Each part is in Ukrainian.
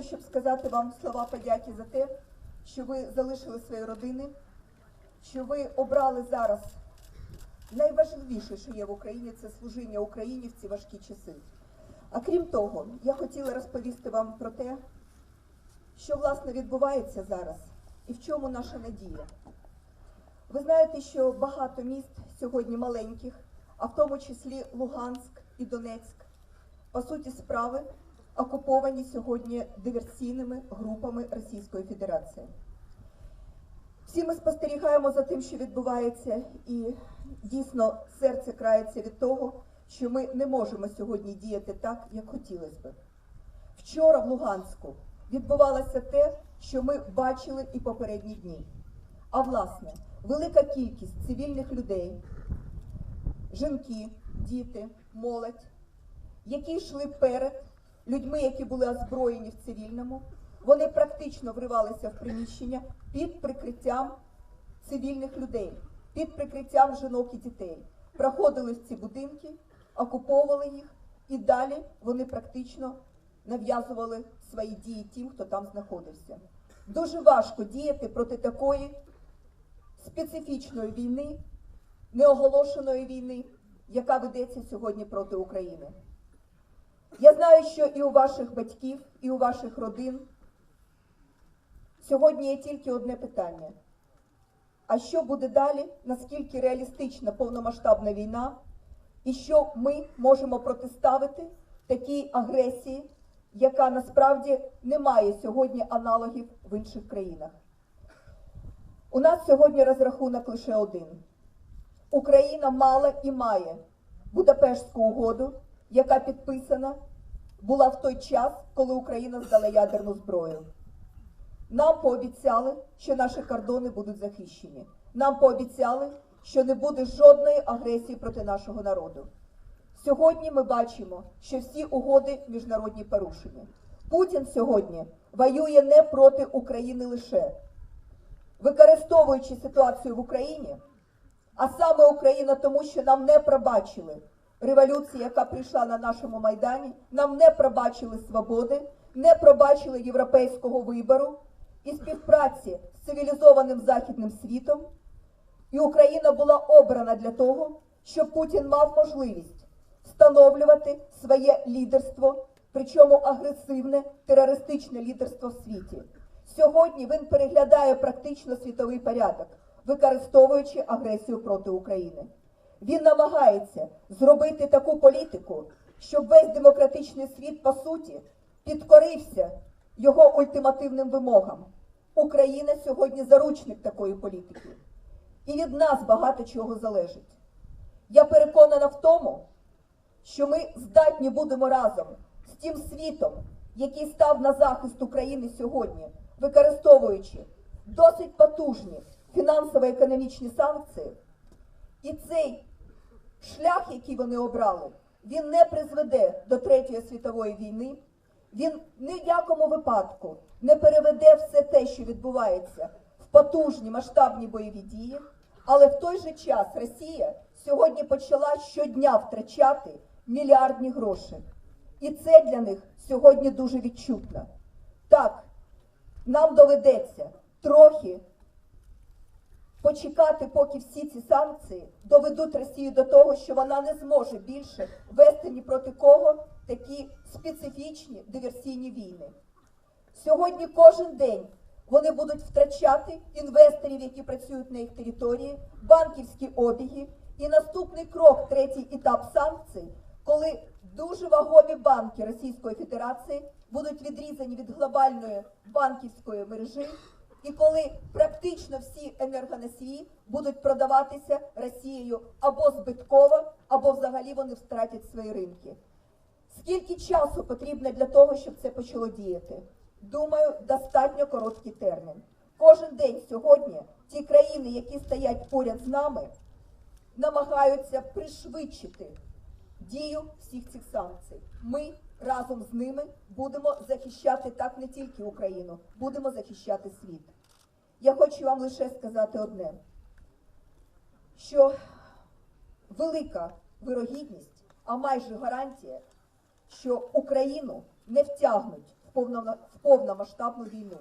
того, щоб сказати вам слова подяки за те, що ви залишили свої родини, що ви обрали зараз найважливіше, що є в Україні, це служіння Україні в ці важкі часи. А крім того, я хотіла розповісти вам про те, що власне відбувається зараз і в чому наша надія. Ви знаєте, що багато міст сьогодні маленьких, а в тому числі Луганськ і Донецьк, по суті справи окуповані сьогодні диверсійними групами Російської Федерації. Всі ми спостерігаємо за тим, що відбувається, і дійсно серце крається від того, що ми не можемо сьогодні діяти так, як хотілося би. Вчора в Луганську відбувалося те, що ми бачили і попередні дні. А власне, велика кількість цивільних людей, жінки, діти, молодь, які йшли перед людьми, які були озброєні в цивільному, вони практично вривалися в приміщення під прикриттям цивільних людей, під прикриттям жінок і дітей, проходили в ці будинки, окуповували їх, і далі вони практично нав'язували свої дії тим, хто там знаходився. Дуже важко діяти проти такої специфічної війни, неоголошеної війни, яка ведеться сьогодні проти України. Я знаю, що і у ваших батьків, і у ваших родин сьогодні є тільки одне питання. А що буде далі? Наскільки реалістична повномасштабна війна, і що ми можемо протиставити такій агресії, яка насправді не має сьогодні аналогів в інших країнах? У нас сьогодні розрахунок лише один. Україна мала і має Будапештську угоду, яка підписана була в той час, коли Україна здала ядерну зброю. Нам пообіцяли, що наші кордони будуть захищені. Нам пообіцяли, що не буде жодної агресії проти нашого народу. Сьогодні ми бачимо, що всі угоди міжнародні порушені. Путін сьогодні воює не проти України лише, використовуючи ситуацію в Україні, а саме Україна тому, що нам не пробачили революції, яка прийшла на нашому майдані, нам не пробачили свободи, не пробачили європейського вибору і співпраці з цивілізованим західним світом. І Україна була обрана для того, щоб Путін мав можливість встановлювати своє лідерство, причому агресивне терористичне лідерство в світі. Сьогодні він переглядає практично світовий порядок, використовуючи агресію проти України. Він намагається зробити таку політику, щоб весь демократичний світ, по суті, підкорився його ультимативним вимогам. Україна сьогодні заручник такої політики. І від нас багато чого залежить. Я переконана в тому, що ми здатні будемо разом з тим світом, який став на захист України сьогодні, використовуючи досить потужні фінансово-економічні санкції. І цей шлях, який вони обрали, він не призведе до Третьої світової війни. Він ні в якому випадку не переведе все те, що відбувається, в потужні масштабні бойові дії, але в той же час Росія сьогодні почала щодня втрачати мільярдні гроші. І це для них сьогодні дуже відчутно. Так, нам доведеться трохи почекати, поки всі ці санкції доведуть Росію до того, що вона не зможе більше вести ні проти кого такі специфічні диверсійні війни. Сьогодні кожен день вони будуть втрачати інвесторів, які працюють на їх території, банківські обіги. І наступний крок, третій етап санкцій, коли дуже вагомі банки Російської Федерації будуть відрізані від глобальної банківської мережі, і коли практично всі енергоносії будуть продаватися Росією або збитково, або взагалі вони втратять свої ринки. Скільки часу потрібно для того, щоб це почало діяти? Думаю, достатньо короткий термін. Кожен день сьогодні ті країни, які стоять поряд з нами, намагаються пришвидшити дію всіх цих санкцій. Ми разом з ними будемо захищати так не тільки Україну, будемо захищати світ. Я хочу вам лише сказати одне, що велика вирогідність, а майже гарантія, що Україну не втягнуть в повномасштабну війну.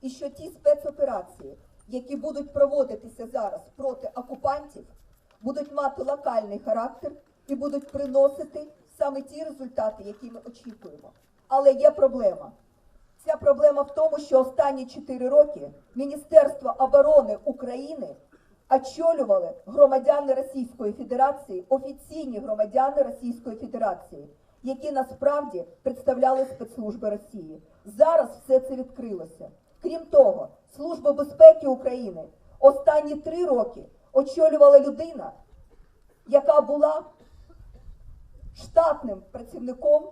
І що ті спецоперації, які будуть проводитися зараз проти окупантів, будуть мати локальний характер і будуть приносити саме ті результати, які ми очікуємо. Але є проблема. Ця проблема в тому, що останні 4 роки Міністерство оборони України очолювали громадяни Російської Федерації, офіційні громадяни Російської Федерації, які насправді представляли спецслужби Росії. Зараз все це відкрилося. Крім того, Служба безпеки України останні три роки очолювала людина, яка була штатним працівником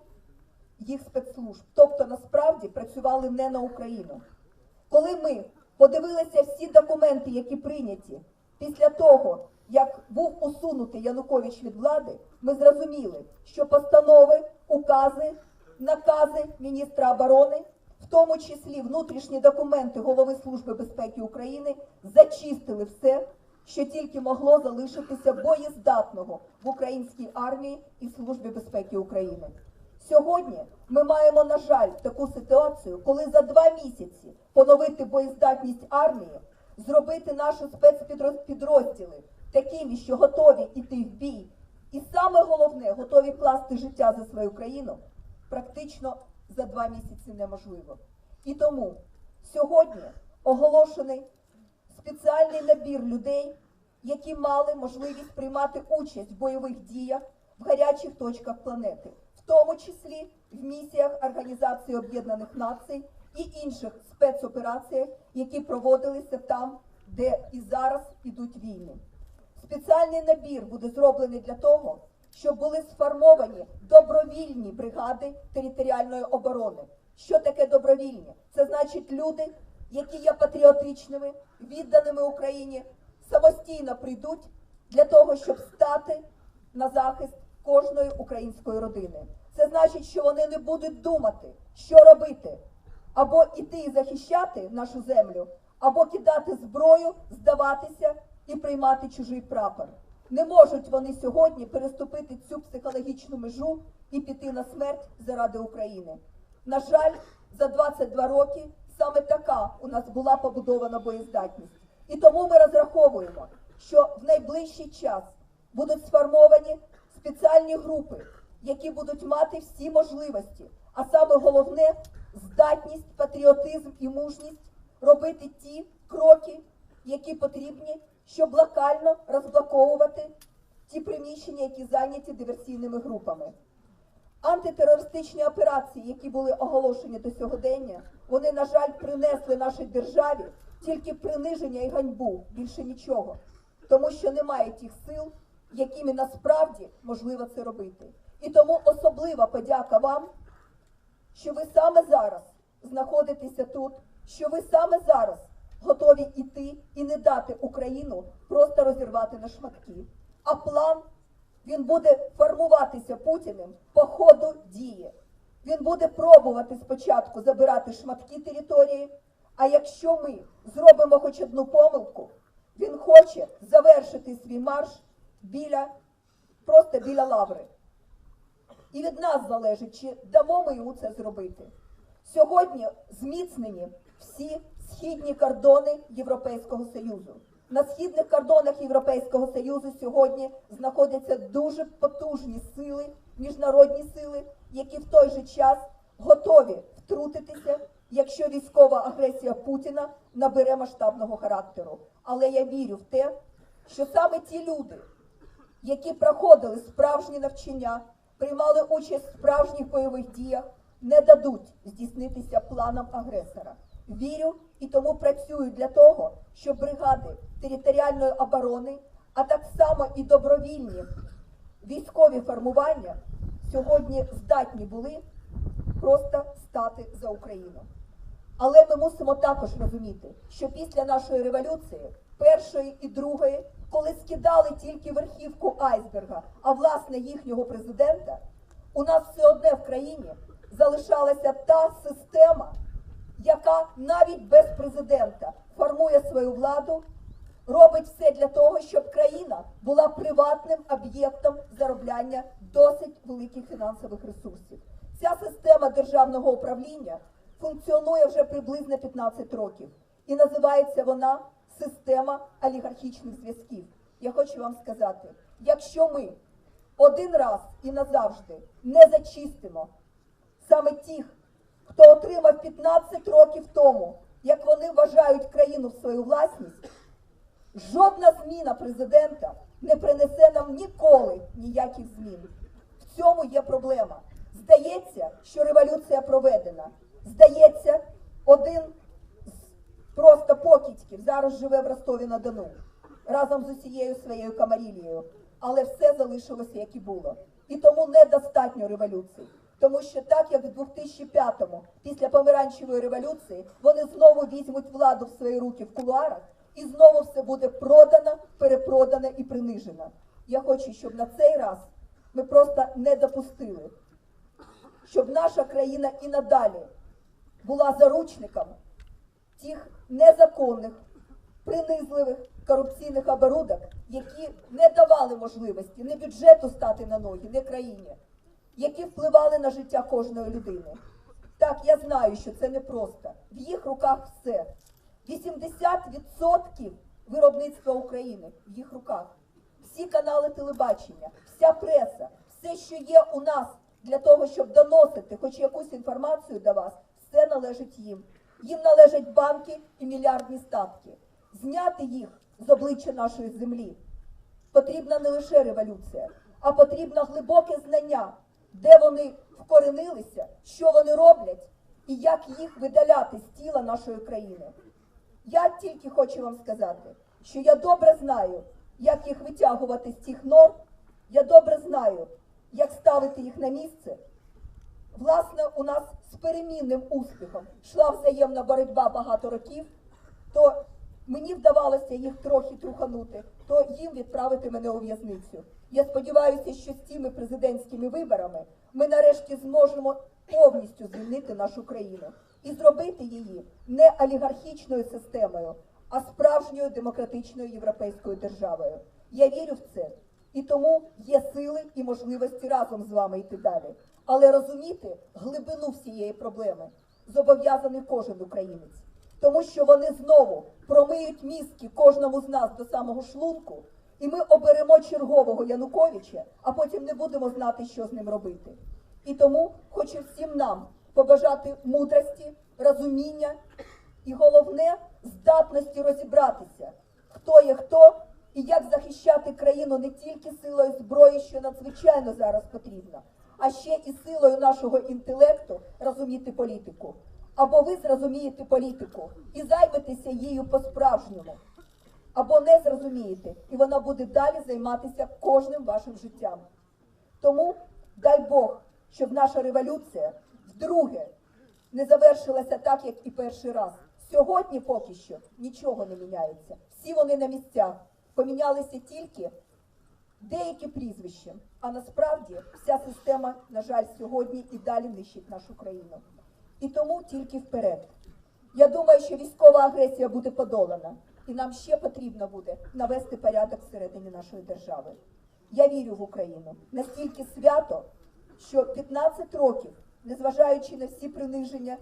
їх спецслужб, тобто насправді працювали не на Україну. Коли ми подивилися всі документи, які прийняті після того, як був усунутий Янукович від влади, ми зрозуміли, що постанови, укази, накази міністра оборони, в тому числі внутрішні документи Голови Служби безпеки України, зачистили все, що тільки могло залишитися боєздатного в українській армії і Службі безпеки України. Сьогодні ми маємо, на жаль, таку ситуацію, коли за два місяці поновити боєздатність армії, зробити наші спецпідрозділи такими, що готові йти в бій, і саме головне, готові класти життя за свою країну, практично за два місяці неможливо. І тому сьогодні оголошений спеціальний набір людей, які мали можливість приймати участь в бойових діях в гарячих точках планети, в тому числі в місіях Організації Об'єднаних Націй і інших спецопераціях, які проводилися там, де і зараз ідуть війни. Спеціальний набір буде зроблений для того, щоб були сформовані добровільні бригади територіальної оборони. Що таке добровільні? Це значить люди, які є патріотичними, відданими Україні, самостійно прийдуть для того, щоб стати на захист кожної української родини. Це значить, що вони не будуть думати, що робити, або іти і захищати нашу землю, або кидати зброю, здаватися і приймати чужий прапор. Не можуть вони сьогодні переступити цю психологічну межу і піти на смерть заради України. На жаль, за 22 роки саме така у нас була побудована боєздатність. І тому ми розраховуємо, що в найближчий час будуть сформовані спеціальні групи, які будуть мати всі можливості, а саме головне здатність, патріотизм і мужність робити ті кроки, які потрібні, щоб локально розблоковувати ті приміщення, які зайняті диверсійними групами. Антитерористичні операції, які були оголошені до сьогодення, вони, на жаль, принесли нашій державі тільки приниження і ганьбу, більше нічого, тому що немає тих сил, якими насправді можливо це робити. І тому особлива подяка вам, що ви саме зараз знаходитеся тут, що ви саме зараз готові йти і не дати Україну просто розірвати на шматки. А план він буде формуватися Путіним по ходу дії. Він буде пробувати спочатку забирати шматки території. А якщо ми зробимо хоч одну помилку, він хоче завершити свій марш біля просто біля лаври. І від нас залежить, чи дамо ми йому це зробити. Сьогодні зміцнені всі східні кордони Європейського Союзу. На східних кордонах Європейського Союзу сьогодні знаходяться дуже потужні сили, міжнародні сили, які в той же час готові втрутитися, якщо військова агресія Путіна набере масштабного характеру. Але я вірю в те, що саме ті люди, які проходили справжні навчання, приймали участь в справжніх бойових діях, не дадуть здійснитися планам агресора. Вірю і тому працюю для того, щоб бригади територіальної оборони, а так само і добровільні військові формування сьогодні здатні були просто стати за Україну. Але ми мусимо також розуміти, що після нашої революції, першої і другої, коли скидали тільки верхівку айсберга, а власне їхнього президента, у нас все одне в країні залишалася та система, яка навіть без президента формує свою владу, робить все для того, щоб країна була приватним об'єктом заробляння досить великих фінансових ресурсів. Ця система державного управління функціонує вже приблизно 15 років. І називається вона система олігархічних зв'язків. Я хочу вам сказати, якщо ми один раз і назавжди не зачистимо саме тих, хто отримав 15 років тому, як вони вважають країну в свою власність, жодна зміна президента не принесе нам ніколи ніяких змін. В цьому є проблема. Здається, що революція проведена. Здається, один з просто покидьків зараз живе в Ростові на Дону разом з усією своєю камарілією. Але все залишилося, як і було. І тому недостатньо революції. Тому що так як в 2005-му, після помаранчевої революції, вони знову візьмуть владу в свої руки в кулуарах, і знову все буде продано, перепродано і принижено. Я хочу, щоб на цей раз ми просто не допустили, щоб наша країна і надалі була заручником тих незаконних, принизливих корупційних оборудок, які не давали можливості не бюджету стати на ноги, не країні, які впливали на життя кожної людини. Так, я знаю, що це непросто. В їх руках все. 80% виробництва України в їх руках. Всі канали телебачення, вся преса, все, що є у нас для того, щоб доносити хоч якусь інформацію до вас, все належить їм. Їм належать банки і мільярдні статки. Зняти їх з обличчя нашої землі потрібна не лише революція, а потрібно глибоке знання, де вони вкоренилися, що вони роблять і як їх видаляти з тіла нашої країни. Я тільки хочу вам сказати, що я добре знаю, як їх витягувати з цих норм, я добре знаю, як ставити їх на місце. Власне, у нас з перемінним успіхом йшла взаємна боротьба багато років, то мені вдавалося їх трохи труханути, то їм відправити мене у в'язницю. Я сподіваюся, що з цими президентськими виборами ми нарешті зможемо повністю звільнити нашу країну і зробити її не олігархічною системою, а справжньою демократичною європейською державою. Я вірю в це. І тому є сили і можливості разом з вами йти далі. Але розуміти глибину всієї проблеми зобов'язаний кожен українець, тому що вони знову промиють мізки кожному з нас до самого шлунку, і ми оберемо чергового Януковича, а потім не будемо знати, що з ним робити. І тому хочу всім нам побажати мудрості, розуміння і головне здатності розібратися, хто є хто і як захищати країну не тільки силою зброї, що надзвичайно зараз потрібно, а ще і силою нашого інтелекту розуміти політику. Або ви зрозумієте політику і займетеся її по-справжньому, або не зрозумієте, і вона буде далі займатися кожним вашим життям. Тому дай Бог, щоб наша революція вдруге не завершилася так, як і перший раз. Сьогодні поки що нічого не міняється. Всі вони на місцях. Помінялися тільки деякі прізвища. А насправді вся система, на жаль, сьогодні і далі нищить нашу країну. І тому тільки вперед. Я думаю, що військова агресія буде подолана, і нам ще потрібно буде навести порядок всередині нашої держави. Я вірю в Україну настільки свято, що 15 років, незважаючи на всі приниження,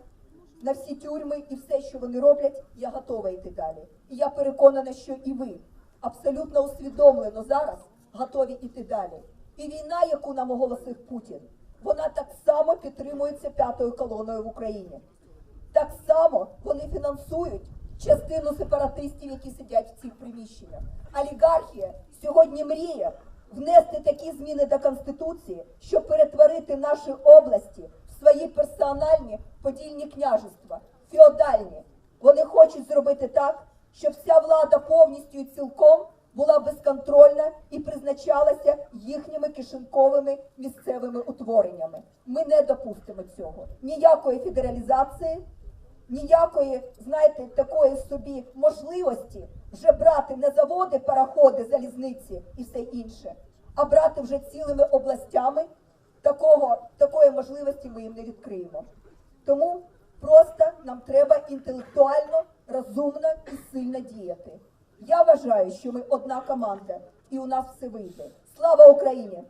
на всі тюрми і все, що вони роблять, я готова йти далі. І я переконана, що і ви абсолютно усвідомлено зараз готові йти далі. І війна, яку нам оголосив Путін, вона так само підтримується п'ятою колоною в Україні. Так само вони фінансують частину сепаратистів, які сидять в цих приміщеннях. Олігархія сьогодні мріє внести такі зміни до Конституції, щоб перетворити наші області свої персональні подільні княжества, феодальні. Вони хочуть зробити так, щоб вся влада повністю і цілком була безконтрольна і призначалася їхніми кишеньковими місцевими утвореннями. Ми не допустимо цього. Ніякої федералізації, ніякої, знаєте, такої собі можливості вже брати не заводи, пароходи, залізниці і все інше, а брати вже цілими областями. Такого, такої можливості ми їм не відкриємо. Тому просто нам треба інтелектуально, розумно і сильно діяти. Я вважаю, що ми одна команда, і у нас все вийде. Слава Україні!